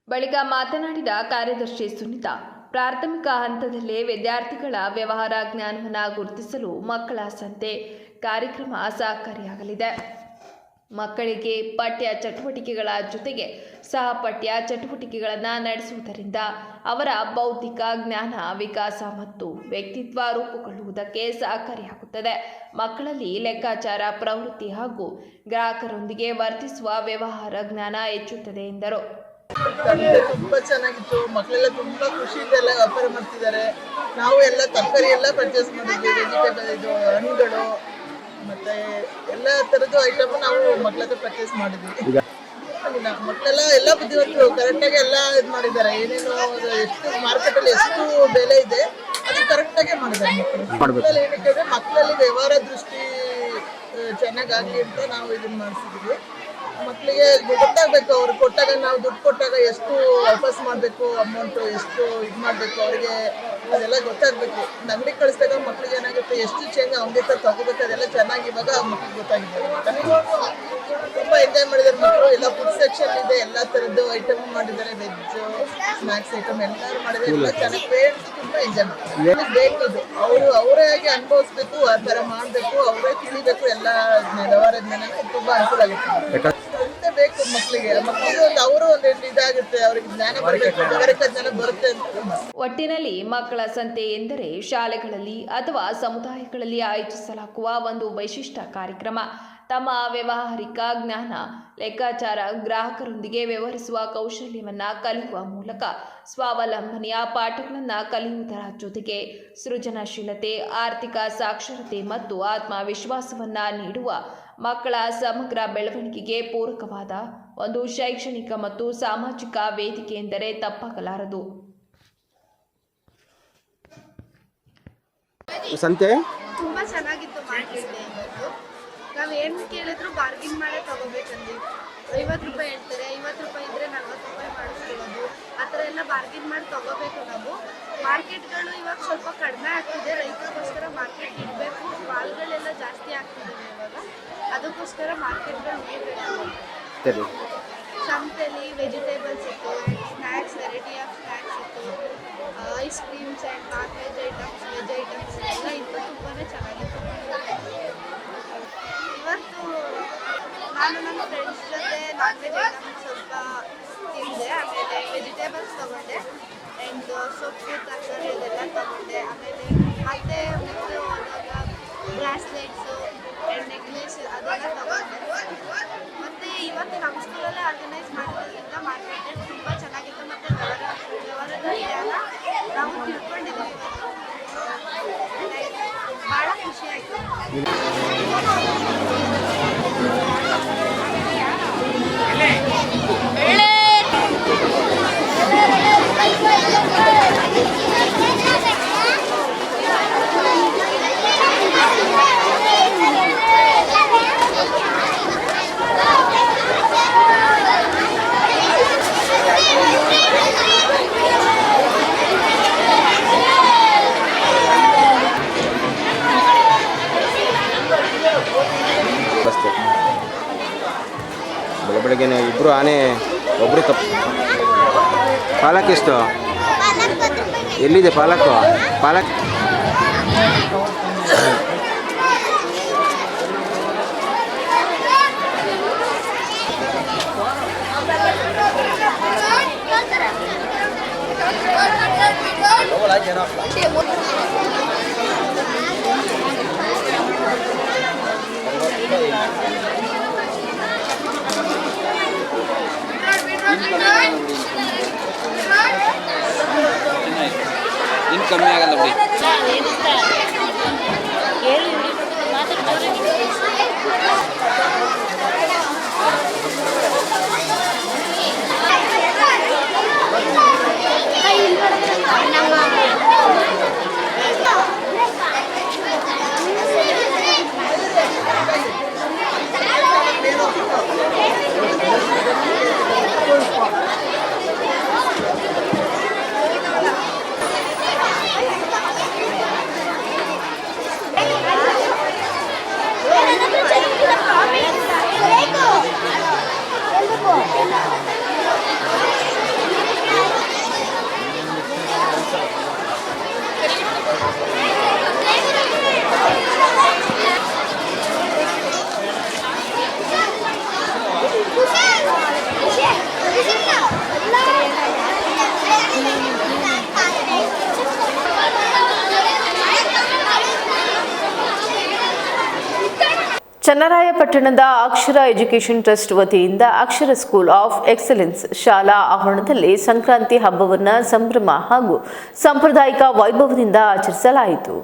ಬಳಿಕ ಮಾತನಾಡಿದ ಕಾರ್ಯದರ್ಶಿ ಸುನಿತಾ, ಪ್ರಾಥಮಿಕ ಹಂತದಲ್ಲೇ ವಿದ್ಯಾರ್ಥಿಗಳ ವ್ಯವಹಾರ ಜ್ಞಾನವನ್ನು ಗುರುತಿಸಲು ಮಕ್ಕಳ ಸಂತೆ ಕಾರ್ಯಕ್ರಮ ಸಹಕಾರಿಯಾಗಲಿದೆ. ಮಕ್ಕಳಿಗೆ ಪಠ್ಯ ಚಟುವಟಿಕೆಗಳ ಜೊತೆಗೆ ಸಹಪಠ್ಯ ಚಟುವಟಿಕೆಗಳನ್ನು ನಡೆಸುವುದರಿಂದ ಅವರ ಬೌದ್ಧಿಕ ಜ್ಞಾನ ವಿಕಾಸ ಮತ್ತು ವ್ಯಕ್ತಿತ್ವ ರೂಪುಗೊಳ್ಳುವುದಕ್ಕೆ ಸಹಕಾರಿಯಾಗುತ್ತದೆ. ಮಕ್ಕಳಲ್ಲಿ ಲೆಕ್ಕಾಚಾರ, ಪ್ರವೃತ್ತಿ ಹಾಗೂ ಗ್ರಾಹಕರೊಂದಿಗೆ ವರ್ತಿಸುವ ವ್ಯವಹಾರ ಜ್ಞಾನ ಹೆಚ್ಚುತ್ತದೆ ಎಂದರು. ತಂದೆ ತುಂಬಾ ಚೆನ್ನಾಗಿತ್ತು. ಮಕ್ಕಳೆಲ್ಲ ತುಂಬಾ ಖುಷಿಯಿಂದ ಎಲ್ಲ ವ್ಯಾಪಾರ ಮಾಡ್ತಿದ್ದಾರೆ. ನಾವು ಎಲ್ಲ ತರಕಾರಿ ಎಲ್ಲ ಪರ್ಚೇಸ್ ಮಾಡಿದ್ವಿ. ವೆಜಿಟೇಬಲ್ ಇದು ಹಣ್ಣುಗಳು ಮತ್ತೆ ಎಲ್ಲ ತರದ್ದು ಐಟಮ್ ನಾವು ಮಕ್ಕಳ ಹತ್ರ ಪರ್ಚೇಸ್ ಮಾಡಿದ್ವಿ. ಮಕ್ಕಳೆಲ್ಲ ಎಲ್ಲ ಬುದ್ಧಿವಂತರು. ಕರೆಕ್ಟಾಗಿ ಎಲ್ಲ ಇದು ಮಾಡಿದ್ದಾರೆ. ಏನೇನು ಎಷ್ಟು ಎಷ್ಟು ಮಾರ್ಕೆಟಲ್ಲಿ ಎಷ್ಟು ಬೆಲೆ ಇದೆ ಅದು ಮಾಡಿದ್ದಾರೆ ಮಕ್ಕಳು. ಮಕ್ಕಳಲ್ಲಿ ಏನಕ್ಕೆ ಅಂದ್ರೆ ಮಕ್ಕಳಲ್ಲಿ ವ್ಯವಹಾರ ದೃಷ್ಟಿ ಚೆನ್ನಾಗಾಗಲಿ ಅಂತ ನಾವು ಇದನ್ನ ಮಾಡಿಸಿದ್ವಿ ಮಕ್ಕಳಿಗೆ ಗೊತ್ತಾಗಬೇಕು ಅವ್ರು ಕೊಟ್ಟಾಗ ನಾವು ದುಡ್ಡು ಕೊಟ್ಟಾಗ ಎಷ್ಟು ವಾಪಸ್ ಮಾಡಬೇಕು ಅಮೌಂಟು ಎಷ್ಟು ಇದು ಮಾಡಬೇಕು ಅವರಿಗೆ ಅದೆಲ್ಲ ಗೊತ್ತಾಗಬೇಕು. ಅಂಗಡಿ ಕಳಿಸಿದಾಗ ಮಕ್ಳಿಗೆ ಏನಾಗುತ್ತೆ ಎಷ್ಟು ಚೇಂಜ್ ಹತ್ರ ತಗೋಬೇಕು ಅದೆಲ್ಲ ಚೆನ್ನಾಗಿ ಇವಾಗ ಮಕ್ಕಳಿಗೆ ಗೊತ್ತಾಗಿದೆ ತುಂಬ ಎಂಜಾಯ್ ಮಾಡಿದ್ದಾರೆ ಮಕ್ಕಳು ಎಲ್ಲ ಫುಡ್ ಸೆಕ್ಷನ್ ಇದೆ ಎಲ್ಲ ಥರದ್ದು ಐಟಮ್ ಮಾಡಿದ್ದಾರೆ ವೆಜ್ ಸ್ನಾಕ್ಸ್ ಐಟಮ್ ಎಲ್ಲರೂ ಮಾಡಿದ್ದಾರೆ. ಎಲ್ಲ ಚೆನ್ನಾಗಿ ಪೇರೆಂಟ್ಸ್ ತುಂಬ ಎಂಜಾಯ್ ಮಾಡ್ತಾರೆ. ಬೇಕಿದ್ದು ಅವರು ಅವರೇ ಆಗಿ ಅನುಭವಿಸ್ಬೇಕು ಆ ಥರ ಮಾಡಬೇಕು ಅವರೇ ತಿಳಿಬೇಕು ಎಲ್ಲ ವ್ಯವಹಾರದ ಮೇಲೆ ತುಂಬ ಅನುಕೂಲ ಆಗುತ್ತೆ. ಬೇಕು ಮಕ್ಕಳಿಗೆ ಮಕ್ಕಳಿಗೆ ಒಂದು ಅವರು ಒಂದು ಇದಾಗುತ್ತೆ, ಅವರಿಗೆ ಜ್ಞಾನ ಬರಬೇಕು ಜ್ಞಾನ ಬರುತ್ತೆ ಒಟ್ಟಿನಲ್ಲಿ ಮಕ್ಕಳ ಸಂತೆ ಎಂದರೆ ಶಾಲೆಗಳಲ್ಲಿ ಅಥವಾ ಸಮುದಾಯಗಳಲ್ಲಿ ಆಯೋಜಿಸಲಾಗುವ ಒಂದು ವೈಶಿಷ್ಟ ಕಾರ್ಯಕ್ರಮ. ತಮ್ಮ ವ್ಯವಹಾರಿಕ ಜ್ಞಾನ, ಲೆಕ್ಕಾಚಾರ, ಗ್ರಾಹಕರೊಂದಿಗೆ ವ್ಯವಹರಿಸುವ ಕೌಶಲ್ಯವನ್ನು ಕಲಿಯುವ ಮೂಲಕ ಸ್ವಾವಲಂಬನೆಯ ಪಾಠಗಳನ್ನು ಕಲಿಯುವುದರ ಜೊತೆಗೆ ಸೃಜನಶೀಲತೆ, ಆರ್ಥಿಕ ಸಾಕ್ಷರತೆ ಮತ್ತು ಆತ್ಮವಿಶ್ವಾಸವನ್ನು ನೀಡುವ ಮಕ್ಕಳ ಸಮಗ್ರ ಬೆಳವಣಿಗೆಗೆ ಪೂರಕವಾದ ಒಂದು ಶೈಕ್ಷಣಿಕ ಮತ್ತು ಸಾಮಾಜಿಕ ವೇದಿಕೆ ಎಂದರೆ ತಪ್ಪಾಗಲಾರದು. ಸಂತೆ? ತುಂಬಾ ಚೆನ್ನಾಗಿತ್ತು ನಾವು ಏನು ನಾವ್ ಏನ್ ಕೇಳಿದ್ರು ಬಾರ್ಗಿನ್ ಮಾಡೇ ತಗೋಬೇಕಂದ್ರೆ ಐವತ್ತು ರೂಪಾಯಿ ಹೇಳ್ತಾರೆ ಐವತ್ತು ರೂಪಾಯಿ ಇದ್ರೆ ನಲ್ವತ್ತು ರೂಪಾಯಿ ಮಾಡಿಸ್ಕೊಳ್ಳೋದು ಆ ಥರ ಎಲ್ಲ ಬಾರ್ಗೇನ್ ಮಾಡಿ ತಗೋಬೇಕು ನಾವು. ಮಾರ್ಕೆಟ್ಗಳು ಇವಾಗ ಸ್ವಲ್ಪ ಕಡಿಮೆ ಆಗ್ತಿದೆ ರೈತರಿಗೋಸ್ಕರ ಮಾರ್ಕೆಟ್ ಇಡಬೇಕು ಮಾಲ್ಗಳೆಲ್ಲ ಜಾಸ್ತಿ ಆಗ್ತಿದ್ದಾವೆ ಇವಾಗ. ಅದಕ್ಕೋಸ್ಕರ ಮಾರ್ಕೆಟ್ಗಳು ನೀಡಬೇಕು ಸಂತೆಲಿ ವೆಜಿಟೇಬಲ್ಸ್ ಇತ್ತು ಸ್ನ್ಯಾಕ್ಸ್ ವೆರೈಟಿ ಆಫ್ ಸ್ನ್ಯಾಕ್ಸ್ ಇತ್ತು ice creams and non veg items veg items ಎಲ್ಲ ಇತ್ತು ತುಂಬಾ ಚೆನ್ನಾಗಿತ್ತು. ಇವತ್ತು ನಾನು ನನ್ನ ಫ್ರೆಂಡ್ಸ್ ಜೊತೆ ನಾನ್ ವೆಜ್ ಐಟಮ್ಸ್ ಸ್ವಲ್ಪ ತಿಂದೆ, ಆಮೇಲೆ ವೆಜಿಟೇಬಲ್ಸ್ ತಗೊಂಡೆ ಆ್ಯಂಡ್ ಸೊಪ್ಪು ತರಕಾರಿ ಅದೆಲ್ಲ ತಗೊಂಡೆ, ಆಮೇಲೆ ಮತ್ತೆ ಮುಂದೆ ಹೋದಾಗ ಬ್ರಾಸ್ಲೆಟ್ಸು ಆ್ಯಂಡ್ ನೆಕ್ಲೆಸ್ ಅದೆಲ್ಲ ತಗೊಂಡೆ. ಮತ್ತು ಇವತ್ತು ನಮ್ಮ ಸ್ಕೂಲಲ್ಲೇ ಆರ್ಗನೈಸ್ ಮಾಡಿರೋದ್ರಿಂದ ಬೆಳ ಬೆಳಗ್ಗೆನೆ ಇಬ್ಬರು ಆನೆ ಒಬ್ಬರು ತಪ್ಪು ಪಾಲಕ್ ಎಷ್ಟು ಎಲ್ಲಿದೆ ಪಾಲಕ್ ಪಾಲಕ್ ಇನ್ನು ಕಮ್ಮಿ ಆಗಲ್ಲ ಬಿಡಿ ಚನ್ನರಾಯಪಟ್ಟಣದ ಅಕ್ಷರ ಎಜುಕೇಷನ್ ಟ್ರಸ್ಟ್ ವತಿಯಿಂದ ಅಕ್ಷರ ಸ್ಕೂಲ್ ಆಫ್ ಎಕ್ಸಲೆನ್ಸ್ ಶಾಲಾ ಆವರಣದಲ್ಲಿ ಸಂಕ್ರಾಂತಿ ಹಬ್ಬವನ್ನು ಸಂಭ್ರಮ ಹಾಗೂ ಸಾಂಪ್ರದಾಯಿಕ ವೈಭವದಿಂದ ಆಚರಿಸಲಾಯಿತು.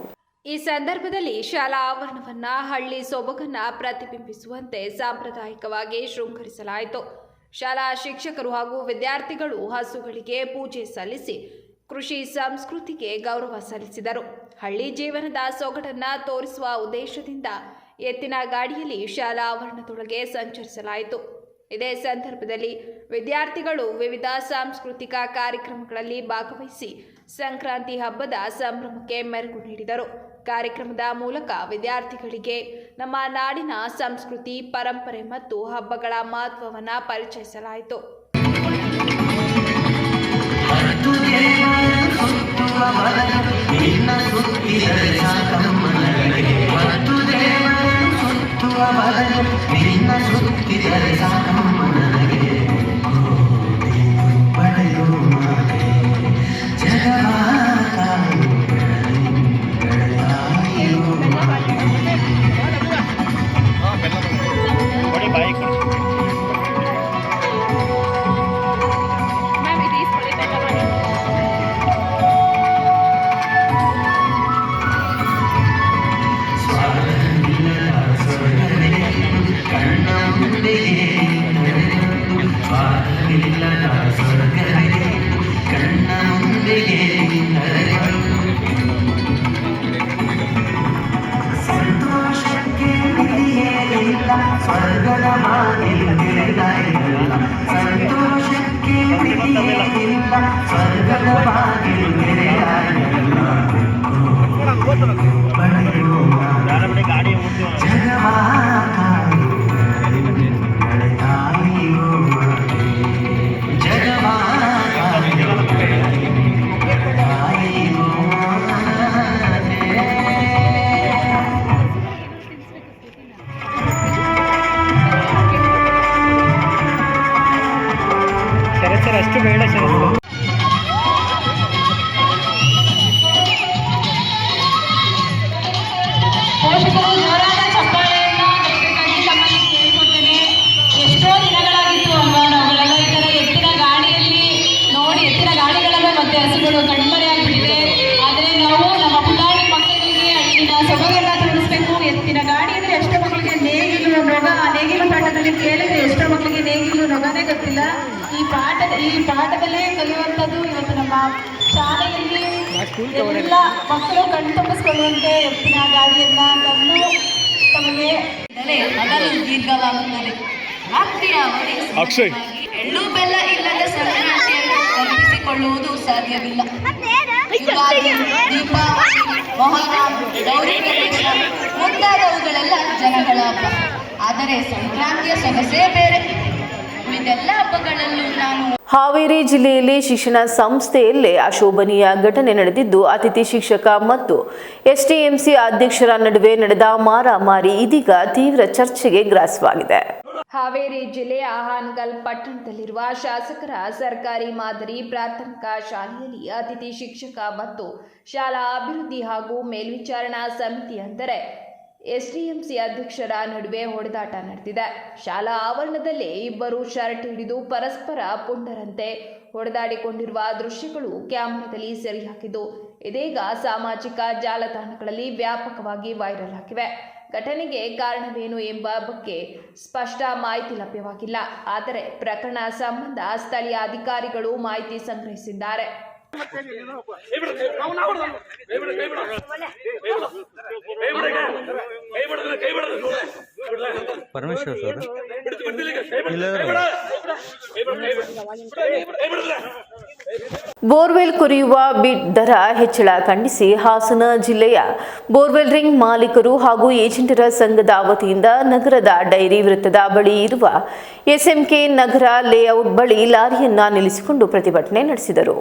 ಈ ಸಂದರ್ಭದಲ್ಲಿ ಶಾಲಾ ಆವರಣವನ್ನ ಹಳ್ಳಿ ಸೊಬಗನ್ನ ಪ್ರತಿಬಿಂಬಿಸುವಂತೆ ಸಾಂಪ್ರದಾಯಿಕವಾಗಿ ಶೃಂಗರಿಸಲಾಯಿತು. ಶಾಲಾ ಶಿಕ್ಷಕರು ಹಾಗೂ ವಿದ್ಯಾರ್ಥಿಗಳು ಹಸುಗಳಿಗೆ ಪೂಜೆ ಸಲ್ಲಿಸಿ ಕೃಷಿ ಸಂಸ್ಕೃತಿಗೆ ಗೌರವ ಸಲ್ಲಿಸಿದರು. ಹಳ್ಳಿ ಜೀವನದ ಸೊಗಡನ್ನ ತೋರಿಸುವ ಉದ್ದೇಶದಿಂದ ಎತ್ತಿನ ಗಾಡಿಯಲ್ಲಿ ಶಾಲಾ ಆವರಣದೊಳಗೆ ಸಂಚರಿಸಲಾಯಿತು. ಇದೇ ಸಂದರ್ಭದಲ್ಲಿ ವಿದ್ಯಾರ್ಥಿಗಳು ವಿವಿಧ ಸಾಂಸ್ಕೃತಿಕ ಕಾರ್ಯಕ್ರಮಗಳಲ್ಲಿ ಭಾಗವಹಿಸಿ ಸಂಕ್ರಾಂತಿ ಹಬ್ಬದ ಸಂಭ್ರಮಕ್ಕೆ ಮೆರುಗು ನೀಡಿದರು. ಕಾರ್ಯಕ್ರಮದ ಮೂಲಕ ವಿದ್ಯಾರ್ಥಿಗಳಿಗೆ ನಮ್ಮ ನಾಡಿನ ಸಂಸ್ಕೃತಿ, ಪರಂಪರೆ ಮತ್ತು ಹಬ್ಬಗಳ ಮಹತ್ವವನ್ನು ಪರಿಚಯಿಸಲಾಯಿತು. ಸ್ವರ್ಗದ ಮಾತಿಲ್ಲ ಸಂತೋಷಕ್ಕೆ Gracias. ನೇಗಿಲು ಆ ನೇಗಿಲು ಪಾಠದಲ್ಲಿ ಕೇಳಿದ್ರೆ ಎಷ್ಟೋ ಮಕ್ಕಳಿಗೆ ನೇಗಿಲು ನಗನೇ ಗೊತ್ತಿಲ್ಲ. ಈ ಪಾಠ ಈ ಪಾಠದಲ್ಲೇ ಕಲಿಯುವಂಥದ್ದು ಇವತ್ತು ನಮ್ಮ ಶಾಲೆಯಲ್ಲಿ ಎಲ್ಲ ಮಕ್ಕಳು ಕಣ್ತುಂಬಿಸ್ಕೊಳ್ಳುವಂತೆ ಎತ್ತಿನ ಗಾಡಿಯನ್ನ ತಂದು ತಮಗೆ ದೀರ್ಘವಾಗುತ್ತದೆ. ರಾತ್ರಿಯ ಅಕ್ಷಯ್. ಎಳ್ಳು ಬೆಲ್ಲ ಇಲ್ಲದ ಸಂಕ್ರಾಂತಿಯನ್ನು ಕಲ್ಪಿಸಿಕೊಳ್ಳುವುದು ಸಾಧ್ಯವಿಲ್ಲ. ಯುಗಾದಿ ದೀಪಾವಳಿ ಮೊಹರಂ ಗೌರಿ ಗಣೇಶ ಮುಂತಾದವುಗಳೆಲ್ಲ ಜನಗಳ ಹಬ್ಬ. ಆದರೆ ಸಂಕ್ರಾಂತಿಯ ಸೊಗಸೇ ಬೇರೆ. ಇದೆಲ್ಲ ಹಬ್ಬಗಳಲ್ಲೂ ನಾನು ಹಾವೇರಿ ಜಿಲ್ಲೆಯಲ್ಲಿ ಶಿಕ್ಷಣ ಸಂಸ್ಥೆಯಲ್ಲೇ ಅಶೋಭನೀಯ ಘಟನೆ ನಡೆದಿದ್ದು ಅತಿಥಿ ಶಿಕ್ಷಕ ಮತ್ತು ಎಸ್ಟಿಎಂಸಿ ಅಧ್ಯಕ್ಷರ ನಡುವೆ ನಡೆದ ಮಾರಾಮಾರಿ ಇದೀಗ ತೀವ್ರ ಚರ್ಚೆಗೆ ಗ್ರಾಸವಾಗಿದೆ. ಹಾವೇರಿ ಜಿಲ್ಲೆಯ ಹಾನಗಲ್ ಪಟ್ಟಣದಲ್ಲಿರುವ ಶಾಸಕರ ಸರ್ಕಾರಿ ಮಾದರಿ ಪ್ರಾಥಮಿಕ ಶಾಲೆಯಲ್ಲಿ ಅತಿಥಿ ಶಿಕ್ಷಕ ಮತ್ತು ಶಾಲಾ ಅಭಿವೃದ್ಧಿ ಹಾಗೂ ಮೇಲ್ವಿಚಾರಣಾ ಸಮಿತಿ ಅಂದರೆ ಎಸ್ಡಿಎಂಸಿ ಅಧ್ಯಕ್ಷರ ನಡುವೆ ಹೊಡೆದಾಟ ನಡೆದಿದೆ. ಶಾಲಾ ಆವರಣದಲ್ಲಿ ಇಬ್ಬರು ಶರ್ಟ್ ಹಿಡಿದು ಪರಸ್ಪರ ಪುಂಡರಂತೆ ಹೊಡೆದಾಡಿಕೊಂಡಿರುವ ದೃಶ್ಯಗಳು ಕ್ಯಾಮೆರಾದಲ್ಲಿ ಸೆರೆಯಾಗಿದ್ದು, ಇದೀಗ ಸಾಮಾಜಿಕ ಜಾಲತಾಣಗಳಲ್ಲಿ ವ್ಯಾಪಕವಾಗಿ ವೈರಲ್ ಆಗಿವೆ. ಘಟನೆಗೆ ಕಾರಣವೇನು ಎಂಬ ಬಗ್ಗೆ ಸ್ಪಷ್ಟ ಮಾಹಿತಿ ಲಭ್ಯವಾಗಿಲ್ಲ. ಆದರೆ ಪ್ರಕರಣ ಸಂಬಂಧ ಸ್ಥಳೀಯ ಅಧಿಕಾರಿಗಳು ಮಾಹಿತಿ ಸಂಗ್ರಹಿಸಿದ್ದಾರೆ. ಪರಮೇಶ್ವರ್ ಸರ್. ಬೋರ್ವೆಲ್ ಕುರಿಯುವ ಬಿಡ್ ದರ ಹೆಚ್ಚಳ ಖಂಡಿಸಿ ಹಾಸನ ಜಿಲ್ಲೆಯ ಬೋರ್ವೆಲ್ ರಿಂಗ್ ಮಾಲೀಕರು ಹಾಗೂ ಏಜೆಂಟರ ಸಂಘದ ವತಿಯಿಂದ ನಗರದ ಡೈರಿ ವೃತ್ತದ ಬಳಿ ಇರುವ ಎಸ್ಎಂಕೆ ನಗರ ಲೇಔಟ್ ಬಳಿ ಲಾರಿಯನ್ನ ನಿಲ್ಲಿಸಿಕೊಂಡು ಪ್ರತಿಭಟನೆ ನಡೆಸಿದರು.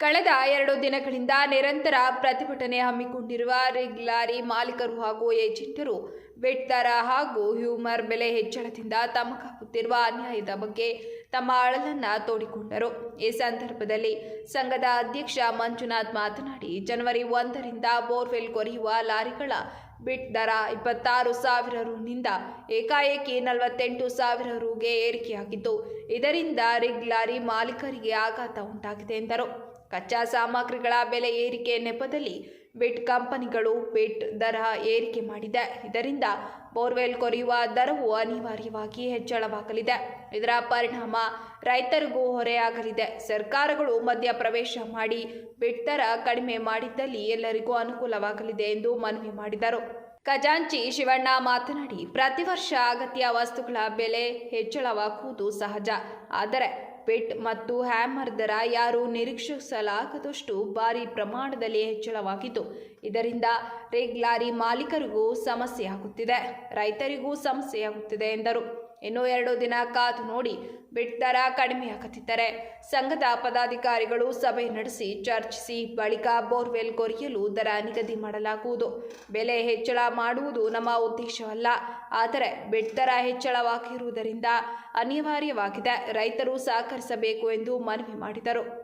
ಕಳೆದ ಎರಡು ದಿನಗಳಿಂದ ನಿರಂತರ ಪ್ರತಿಭಟನೆ ಹಮ್ಮಿಕೊಂಡಿರುವ ರಿಗ್ ಲಾರಿ ಮಾಲೀಕರು ಹಾಗೂ ಏಜೆಂಟರು ಬೆಟ್ ದರ ಹಾಗೂ ಹ್ಯೂಮರ್ ಬೆಲೆ ಹೆಚ್ಚಳದಿಂದ ತಮಗಾಗುತ್ತಿರುವ ಅನ್ಯಾಯದ ಬಗ್ಗೆ ತಮ್ಮ ಅಳಲನ್ನು ತೋಡಿಕೊಂಡರು. ಈ ಸಂದರ್ಭದಲ್ಲಿ ಸಂಘದ ಅಧ್ಯಕ್ಷ ಮಂಜುನಾಥ್ ಮಾತನಾಡಿ, ಜನವರಿ ಒಂದರಿಂದ ಬೋರ್ವೆಲ್ ಕೊರೆಯುವ ಲಾರಿಗಳ ಬಿಟ್ ದರ ಇಪ್ಪತ್ತಾರು ಸಾವಿರ ರುನಿಂದ ಏಕಾಏಕಿ ನಲವತ್ತೆಂಟು ಸಾವಿರ ರುಗೆ ಏರಿಕೆಯಾಗಿದ್ದು, ಇದರಿಂದ ರಿಗ್ ಲಾರಿ ಮಾಲೀಕರಿಗೆ ಆಘಾತ ಉಂಟಾಗಿದೆ ಎಂದರು. ಕಚ್ಚಾ ಸಾಮಗ್ರಿಗಳ ಬೆಲೆ ಏರಿಕೆ ನೆಪದಲ್ಲಿ ಬಿಟ್ ಕಂಪನಿಗಳು ಬಿಟ್ ದರ ಏರಿಕೆ ಮಾಡಿದೆ. ಇದರಿಂದ ಬೋರ್ವೆಲ್ ಕೊರೆಯುವ ದರವು ಅನಿವಾರ್ಯವಾಗಿ ಹೆಚ್ಚಳವಾಗಲಿದೆ. ಇದರ ಪರಿಣಾಮ ರೈತರಿಗೂ ಹೊರೆಯಾಗಲಿದೆ. ಸರ್ಕಾರಗಳು ಮಧ್ಯ ಪ್ರವೇಶ ಮಾಡಿ ಬಿಟ್ ದರ ಕಡಿಮೆ ಮಾಡಿದ್ದಲ್ಲಿ ಎಲ್ಲರಿಗೂ ಅನುಕೂಲವಾಗಲಿದೆ ಎಂದು ಮನವಿ ಮಾಡಿದರು. ಖಜಾಂಚಿ ಶಿವಣ್ಣ ಮಾತನಾಡಿ, ಪ್ರತಿ ವರ್ಷ ಅಗತ್ಯ ವಸ್ತುಗಳ ಬೆಲೆ ಹೆಚ್ಚಳವಾಗುವುದು ಸಹಜ. ಆದರೆ ಬಿಟ್ ಮತ್ತು ಹ್ಯಾಮರ್ ದರ ಯಾರು ನಿರೀಕ್ಷಿಸಲಾಗದಷ್ಟು ಭಾರಿ ಪ್ರಮಾಣದಲ್ಲಿ ಹೆಚ್ಚಳವಾಗಿತ್ತು. ಇದರಿಂದ ರೇಗ್ ಲಾರಿ ಮಾಲೀಕರಿಗೂ ಸಮಸ್ಯೆಯಾಗುತ್ತಿದೆ ರೈತರಿಗೂ ಸಮಸ್ಯೆಯಾಗುತ್ತಿದೆ ಎಂದರು. ಇನ್ನು ಎರಡು ದಿನ ಕಾದು ನೋಡಿ ಬಿಟ್ ದರ ಕಡಿಮೆಯಾಗುತ್ತಿದ್ದರೆ ಸಂಘದ ಪದಾಧಿಕಾರಿಗಳು ಸಭೆ ನಡೆಸಿ ಚರ್ಚಿಸಿ ಬಳಿಕ ಬೋರ್ವೆಲ್ ಕೊರೆಯಲು ದರ ನಿಗದಿ ಮಾಡಲಾಗುವುದು. ಬೆಲೆ ಹೆಚ್ಚಳ ಮಾಡುವುದು ನಮ್ಮ ಉದ್ದೇಶವಲ್ಲ. ಆದರೆ ಬಿಟ್ ದರ ಹೆಚ್ಚಳವಾಗಿರುವುದರಿಂದ ಅನಿವಾರ್ಯವಾಗಿದೆ. ರೈತರು ಸಹಕರಿಸಬೇಕು ಎಂದು ಮನವಿ ಮಾಡಿದರು.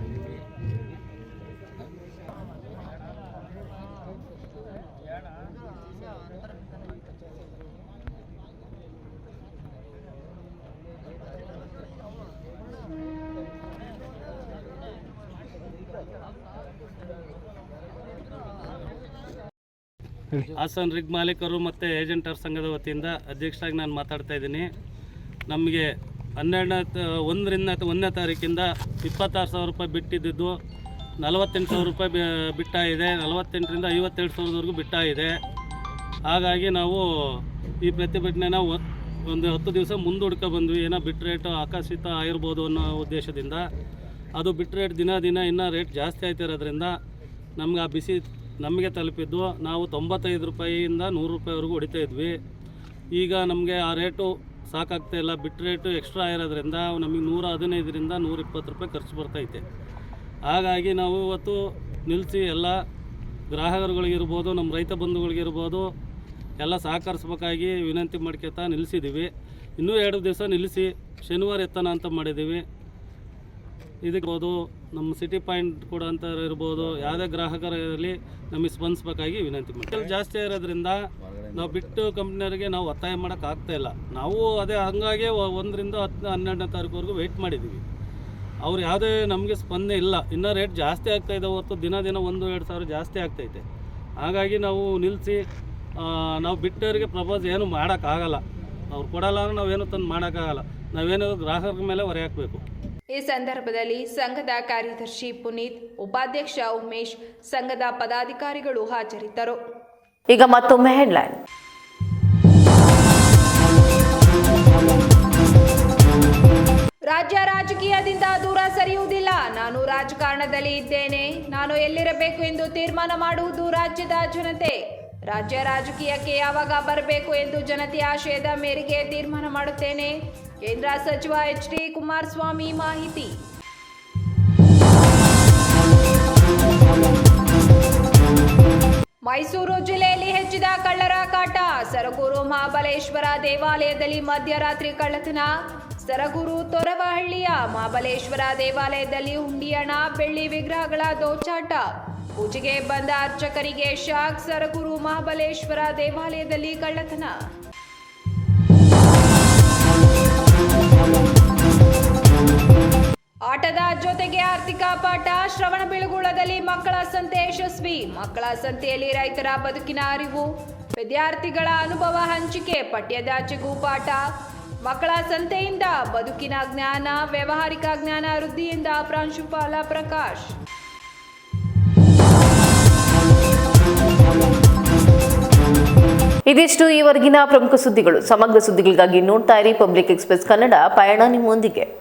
ಹಾಸನ್ ರಿಗ್ ಮಾಲೀಕರು ಮತ್ತು ಏಜೆಂಟರ್ ಸಂಘದ ವತಿಯಿಂದ ಅಧ್ಯಕ್ಷರಾಗಿ ನಾನು ಮಾತಾಡ್ತಾ ಇದ್ದೀನಿ. ನಮಗೆ ಹನ್ನೆರಡನೇ ಒಂದರಿಂದ ಅಥವಾ ಒಂದನೇ ತಾರೀಕಿಂದ ಇಪ್ಪತ್ತಾರು ಸಾವಿರ ರೂಪಾಯಿ ಬಿಟ್ಟಿದ್ದು ನಲವತ್ತೆಂಟು ಸಾವಿರ ರೂಪಾಯಿ ಬಿಟ್ಟಾಗಿದೆ. ನಲವತ್ತೆಂಟರಿಂದ ಐವತ್ತೆರಡು ಸಾವಿರದವರೆಗೂ ಬಿಟ್ಟಾಗಿದೆ. ಹಾಗಾಗಿ ನಾವು ಈ ಪ್ರತಿಭಟನೆನ ಒಂದು ಹತ್ತು ದಿವಸ ಮುಂದೂಡ್ಕೊ ಬಂದ್ವಿ. ಏನೋ ಬಿಟ್ ರೇಟು ಆಕರ್ಷಿತ ಆಗಿರ್ಬೋದು ಅನ್ನೋ ಉದ್ದೇಶದಿಂದ. ಅದು ಬಿಟ್ ರೇಟ್ ದಿನ ದಿನ ಇನ್ನೂ ರೇಟ್ ಜಾಸ್ತಿ ಆಯ್ತಿರೋದ್ರಿಂದ ನಮ್ಗೆ ಆ ಬಿಸಿ ನಮಗೆ ತಲುಪಿದ್ದು ನಾವು ತೊಂಬತ್ತೈದು ರೂಪಾಯಿಯಿಂದ ನೂರು ರೂಪಾಯಿವರೆಗೂ ಹೊಡಿತಾ ಇದ್ವಿ. ಈಗ ನಮಗೆ ಆ ರೇಟು ಸಾಕಾಗ್ತಾ ಇಲ್ಲ. ಬಿಟ್ ರೇಟು ಎಕ್ಸ್ಟ್ರಾ ಇರೋದ್ರಿಂದ ನಮಗೆ ನೂರ ಹದಿನೈದರಿಂದ ನೂರ ಇಪ್ಪತ್ತು ರೂಪಾಯಿ ಖರ್ಚು ಬರ್ತೈತೆ ಹಾಗಾಗಿ ನಾವು ಇವತ್ತು ನಿಲ್ಲಿಸಿ ಎಲ್ಲ ಗ್ರಾಹಕರುಗಳಿಗಿರ್ಬೋದು ನಮ್ಮ ರೈತ ಬಂಧುಗಳಿಗಿರ್ಬೋದು ಎಲ್ಲ ಸಹಕರಿಸ್ಬೇಕಾಗಿ ವಿನಂತಿ ಮಾಡ್ಕೊತಾ ನಿಲ್ಲಿಸಿದ್ದೀವಿ ಇನ್ನೂ ಎರಡು ದಿವಸ ನಿಲ್ಲಿಸಿ ಶನಿವಾರ ಎತ್ತನ ಅಂತ ಮಾಡಿದ್ದೀವಿ ಇದಕ್ಕೋದು ನಮ್ಮ ಸಿಟಿ ಪಾಯಿಂಟ್ ಕೂಡ ಅಂತ ಇರ್ಬೋದು, ಯಾವುದೇ ಗ್ರಾಹಕರ ಇರಲಿ, ನಮಗೆ ಸ್ಪಂದಿಸ್ಬೇಕಾಗಿ ವಿನಂತಿ ಮಾಡಿ ಜಾಸ್ತಿ ಇರೋದ್ರಿಂದ ನಾವು ಬಿಟ್ಟು ಕಂಪ್ನಿಯವರಿಗೆ ನಾವು ಒತ್ತಾಯ ಮಾಡೋಕ್ಕಾಗ್ತಾ ಇಲ್ಲ. ನಾವು ಅದೇ ಹಂಗಾಗಿ ಒಂದರಿಂದ ಹತ್ತು, ಹನ್ನೆರಡನೇ ತಾರೀಕುವರೆಗೂ ವೆಯ್ಟ್ ಮಾಡಿದ್ದೀವಿ ಅವ್ರು ಯಾವುದೇ ನಮಗೆ ಸ್ಪಂದನೆ ಇಲ್ಲ. ಇನ್ನೂ ರೇಟ್ ಜಾಸ್ತಿ ಆಗ್ತಾ ಇದೆ ಹೊತ್ತು ದಿನ ದಿನ ಒಂದು, ಎರಡು ಸಾವಿರ ಜಾಸ್ತಿ ಆಗ್ತೈತೆ ಹಾಗಾಗಿ ನಾವು ನಿಲ್ಲಿಸಿ ನಾವು ಬಿಟ್ಟವರಿಗೆ ಪ್ರಪೋಸ್ ಏನು ಮಾಡೋಕ್ಕಾಗಲ್ಲ ಅವ್ರು ಕೊಡಲ್ಲ ಅಂದ್ರೆ ನಾವೇನು ತಂದು ಮಾಡೋಕ್ಕಾಗಲ್ಲ ನಾವೇನು ಗ್ರಾಹಕರ ಮೇಲೆ ಹೊರೆ ಹಾಕಬೇಕು. ಈ ಸಂದರ್ಭದಲ್ಲಿ ಸಂಘದ ಕಾರ್ಯದರ್ಶಿ ಪುನೀತ್ ಉಪಾಧ್ಯಕ್ಷ ಉಮೇಶ್ ಸಂಘದ ಪದಾಧಿಕಾರಿಗಳು ಹಾಜರಿದ್ದರು. ಈಗ ಮತ್ತೊಮ್ಮೆ ಹೆಡ್ಲೈನ್ ರಾಜ್ಯ ರಾಜಕೀಯದಿಂದ ದೂರ ಸರಿಯುವುದಿಲ್ಲ. ನಾನು ರಾಜಕಾರಣದಲ್ಲಿ ಇದ್ದೇನೆ. ನಾನು ಎಲ್ಲಿರಬೇಕು ಎಂದು ತೀರ್ಮಾನ ಮಾಡುವುದು ರಾಜ್ಯದ ಜನತೆ. ರಾಜ್ಯ ರಾಜಕೀಯಕ್ಕೆ ಯಾವಾಗ ಬರಬೇಕು ಎಂದು ಜನತೆಯ ಆಶಯದ ಮೇರೆಗೆ ತೀರ್ಮಾನ ಮಾಡುತ್ತೇನೆ. ಕೇಂದ್ರ ಸಚಿವ ಎಚ್ ಡಿ ಕುಮಾರಸ್ವಾಮಿ ಮಾಹಿತಿ. ಮೈಸೂರು ಜಿಲ್ಲೆಯಲ್ಲಿ ಹೆಚ್ಚಿದ ಕಳ್ಳರ ಕಾಟ ಸರಗೂರು ಮಹಾಬಲೇಶ್ವರ ದೇವಾಲಯದಲ್ಲಿ ಮಧ್ಯರಾತ್ರಿ ಕಳ್ಳತನ. ಸರಗೂರು ತೊರವಹಳ್ಳಿಯ ಮಹಾಬಲೇಶ್ವರ ದೇವಾಲಯದಲ್ಲಿ ಹುಂಡಿಯಣ, ಬೆಳ್ಳಿ ವಿಗ್ರಹಗಳ ದೋಚಾಟ. ಪೂಜೆಗೆ ಬಂದ ಅರ್ಚಕರಿಗೆ ಶಾಕ್, ಸರಗೂರು ಮಹಾಬಲೇಶ್ವರ ದೇವಾಲಯದಲ್ಲಿ ಕಳ್ಳತನ. ಆಟದ ಜೊತೆಗೆ ಆರ್ಥಿಕ ಪಾಠ, ಶ್ರವಣ ಶ್ರವಣಬೆಳಗೊಳದಲ್ಲಿ ಮಕ್ಕಳ ಸಂತೆ ಯಶಸ್ವಿ. ಮಕ್ಕಳ ಸಂತೆಯಲ್ಲಿ ರೈತರ ಬದುಕಿನ ಅರಿವು, ವಿದ್ಯಾರ್ಥಿಗಳ ಅನುಭವ ಹಂಚಿಕೆ ಪಠ್ಯದಾಚೆಗೂ ಪಾಠ. ಮಕ್ಕಳ ಸಂತೆಯಿಂದ ಬದುಕಿನ ಜ್ಞಾನ, ವ್ಯವಹಾರಿಕ ಜ್ಞಾನ ವೃದ್ಧಿಯಿಂದ ಪ್ರಾಂಶುಪಾಲ ಪ್ರಕಾಶ್. ಇದಿಷ್ಟು ಈವರೆಗಿನ ಪ್ರಮುಖ ಸುದ್ದಿಗಳು. ಸಮಗ್ರ ಸುದ್ದಿಗಳಿಗಾಗಿ ನೋಡ್ತಾ ಇರಿ ಪಬ್ಲಿಕ್ ಎಕ್ಸ್ಪ್ರೆಸ್ ಕನ್ನಡ, ಪಯಣ ನಿಮ್ಮೊಂದಿಗೆ.